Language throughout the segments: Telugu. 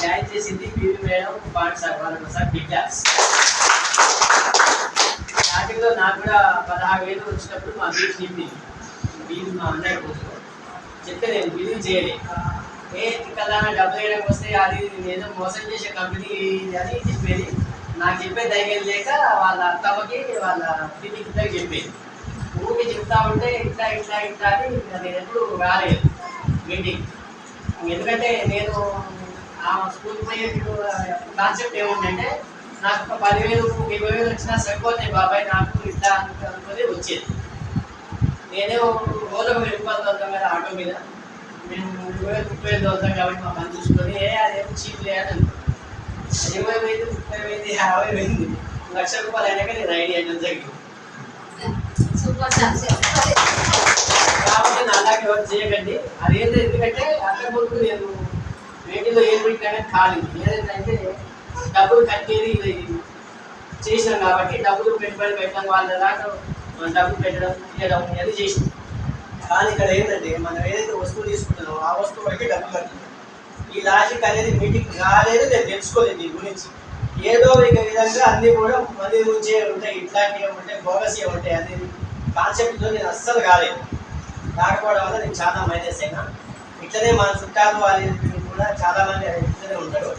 జాయిన్ చేసింది పీవీ మేడం పాండ్ సార్ సార్ బిగ్ స్టార్టింగ్లో నాకు కూడా పదహారు వేలు వచ్చినప్పుడు మా బీచ్ నింపింది బీచ్ మా అన్నయ్య కోసం చెప్తే నేను చేయలేదు చేయలే ఏ కదా డబ్బులు వేయడానికి వస్తే అది ఏదో మోసం చేసే కంపెనీ అని చెప్పేది నాకు చెప్పే ధైర్యం లేక వాళ్ళ అత్తమ్మకి వాళ్ళ పిన్నికి ఇద్దరు చెప్పేది ఊరికి చెప్తా ఉంటే ఇట్లా ఇట్లా ఇట్లా అని నేను ఎప్పుడు రాలేదు. మీటింగ్ ఎందుకంటే నేను ఆ స్కూల్ పోయే కాన్సెప్ట్ ఏముందంటే నాకు ఒక పదివేలు ఇరవై వేలు వచ్చినా సరిపోతాయి బాబాయ్ నాకు ఇట్లా అనుకుని వచ్చేది. నేనే రోజుకు వెయ్యి రూపాయలు తోలుతాం కదా ఆటో మీద మేము ఇరవై వేలు ముప్పై వేలు తోలుతాం కాబట్టి మా పని చూసుకొని ఏ అదేం చీప్ లేదు ఇరవై వేలు ముప్పై వేలు యాభై వేలు లక్ష రూపాయలు అయినాక నేను రైడ్ చేయడం జరిగింది. సూపర్ సార్ కాబట్టి నా అలాగే ఎవరు చేయకండి. అదేంటి ఎందుకంటే అంతకు ముందు నేను వేటిలో ఏం పెట్టినా ఖాళీ ఏదంటే డబ్బులు కట్టేది ఇది చేసినాం కాబట్టి డబ్బులు పెట్టుబడి పెట్టడం వాళ్ళ దాకా డబ్బులు పెట్టడం ఇవ్వడం అది చేసినాం. కానీ ఇక్కడ ఏంటంటే మనం ఏదైతే వస్తువు తీసుకుంటామో ఆ వస్తువు వరకే డబ్బులు కట్టాలి ఈ లాజిక్ అనేది మీటింగ్ రాలేదు నేను తెలుసుకోలేదు దీని గురించి. ఏదో ఒక విధంగా అన్ని కూడా మంది నుంచే ఉంటాయి ఇట్లాంటివి ఉంటాయి బోగస్ ఉంటాయి అనేది కాన్సెప్ట్తో నేను అస్సలు కాలేదు. రాకపోవడం వల్ల నేను చాలా మైనస్ అయినా. ఇట్లనే మన చుట్టాలు వాళ్ళు కూడా చాలా మంది ఇట్లనే ఉంటారు.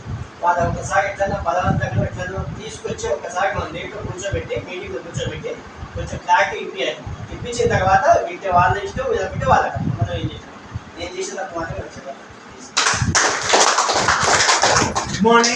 వాళ్ళు ఒకసారి ఎట్లన్నా బలవంతంగా ఎట్లనో తీసుకొచ్చి ఒకసారి మనం నీటిలో కూర్చోబెట్టి మీటింగ్లో కూర్చోబెట్టి కొంచెం క్లారిటీ ఇప్పించాలి ఇప్పించిన తర్వాత వీటి వాళ్ళ ఇష్టం వీళ్ళ పెట్టి వాళ్ళకి. మనం ఏం చేసాం నేను చేసిన తప్పు మాత్రమే వచ్చేవాళ్ళు గుడ్ మార్నింగ్